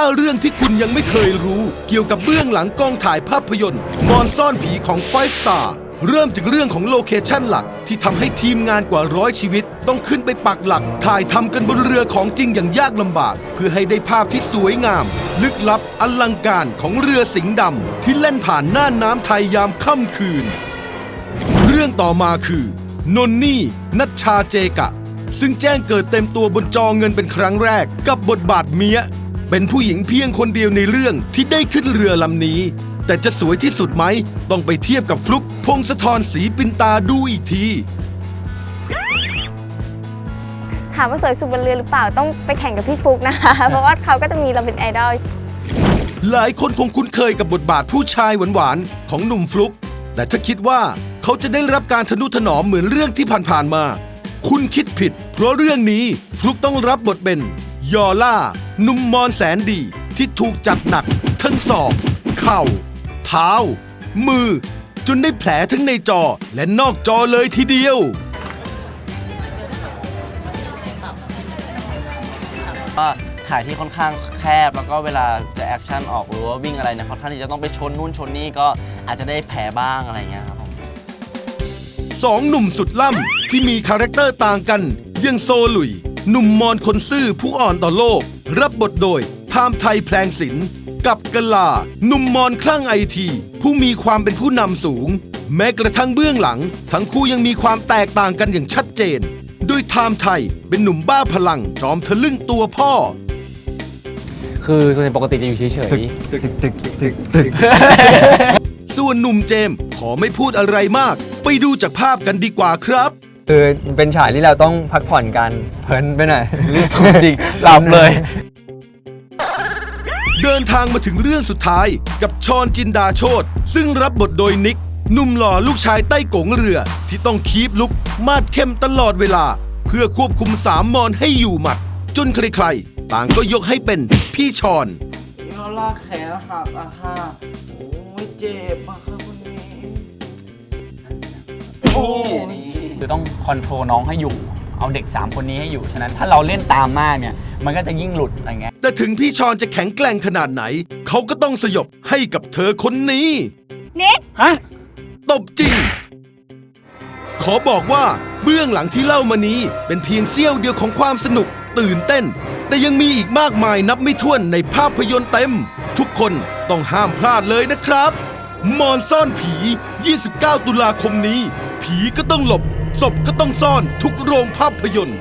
15เรื่องที่คุณยังไม่เคยรู้ เกี่ยวกับเบื้องหลังกองถ่ายภาพยนตร์มอนซ่อนผีของไฟสตาร์เริ่มจากเรื่องของโลเคชั่นหลักที่ทำให้ทีมงานกว่าร้อยชีวิต ต้องขึ้นไปปักหลัก ถ่ายทำกันบนเรือของจริงอย่างยากลำบาก เพื่อให้ได้ภาพที่สวยงาม ลึกลับอลังการของเรือสิงห์ดำที่เล่นผ่านหน่านน้ำไทยยามค่ำคืน เรื่องต่อมาคือนนนี่นัชชาเจกะ ซึ่งแจ้งเกิดเต็มตัวบนจอเงินเป็นครั้งแรก กับบทบาทเมีย เป็นผู้หญิงเพียงคนเดียวในเรื่องที่ได้ขึ้นเรือลำนี้ แต่จะสวยที่สุดไหม ต้องไปเทียบกับฟลุกพงศธรศรีปินตาดูอีกที ถามว่าสวยสุดบนเรือหรือเปล่าต้องไปแข่งกับพี่ฟุกนะคะ เพราะว่าเขาก็จะมีเราเป็นไอดอลหลายคนคงคุ้นเคยกับบทบาทผู้ชายหวานๆของหนุ่มฟลุก แต่ถ้าคิดว่าเขาจะได้รับการทนุถนอมเหมือนเรื่องที่ผ่านๆมา คุณคิดผิด เพราะเรื่องนี้ฟลุกต้องรับบทเป็น ยอล่าหนุ่มมอนแสนดีที่ถูกจัดหนัก ทั้งศอก เข่า เท้า มือ จนได้แผลทั้งในจอและนอกจอเลยทีเดียว ก็ถ่ายที่ค่อนข้างแคบแล้วก็เวลาจะแอคชั่นออกหรือว่าวิ่งอะไรเนี่ยค่อนข้างที่จะต้องไปชนนู่นชนนี่ก็อาจจะได้แผลบ้างอะไรอย่างเงี้ยครับผม สองหนุ่มสุดล่ำที่มีคาแรคเตอร์ต่างกันอยังโซหลุย หนุ่มมอนคนซื่อผู้อ่อนต่อโลก รับบทโดยไทม์ไทยแพลงศิลป์กับกะลาหนุ่มมอนคลั่งไอที ผู้มีความเป็นผู้นำสูง แม้กระทั่งเบื้องหลัง ทั้งคู่ยังมีความแตกต่างกันอย่างชัดเจน โดยไทม์ไทยเป็นหนุ่มบ้าพลังจอมทะลึ่งตัวพ่อ คือส่วนใหญ่ปกติจะอยู่เฉยส่วนหนุ่มเจมส์ขอไม่พูดอะไรมาก ไปดูจากภาพกันดีกว่าครับๆ คือเป็นฉากที่เราต้องพักผ่อนกันเพลินไปหน่อยลิสจริงหลับเลย เดินทางมาถึงเรื่องสุดท้ายกับชอนจินดาโชตซึ่งรับบทโดยนิกหนุ่มหล่อลูกชายใต้กงเรือ ที่ต้องคีบลุกมาดเข้มตลอดเวลา เพื่อควบคุมสามมอนให้อยู่หมัด จนใครๆ ต่างก็ยกให้เป็นพี่ชอนยอลากแขนหักอะค่ะโอ้ยเจ็บอะค่ะคนนี้โอ้ยๆ คือต้องคอนโทรลน้องให้อยู่ เอาเด็ก 3 คนนี้ให้อยู่ ฉะนั้นถ้าเราเล่นตามมากเนี่ย มันก็จะยิ่งหลุดอะไรเงี้ย แต่ถึงพี่ชอนจะแข็งแกร่งขนาดไหน เขาก็ต้องสยบให้กับเธอคนนี้ นิก ฮะ ตบจริง ขอบอกว่าเบื้องหลังที่เล่ามานี้ เป็นเพียงเสี้ยวเดียวของความสนุก ตื่นเต้น แต่ยังมีอีกมากมายนับไม่ถ้วนในภาพยนตร์เต็ม ทุกคนต้องห้ามพลาดเลยนะครับ มอนซ่อนผี 29 ตุลาคมนี้ ผีก็ต้องหลบ ศพก็ต้องซ่อนทุกโรงภาพยนตร์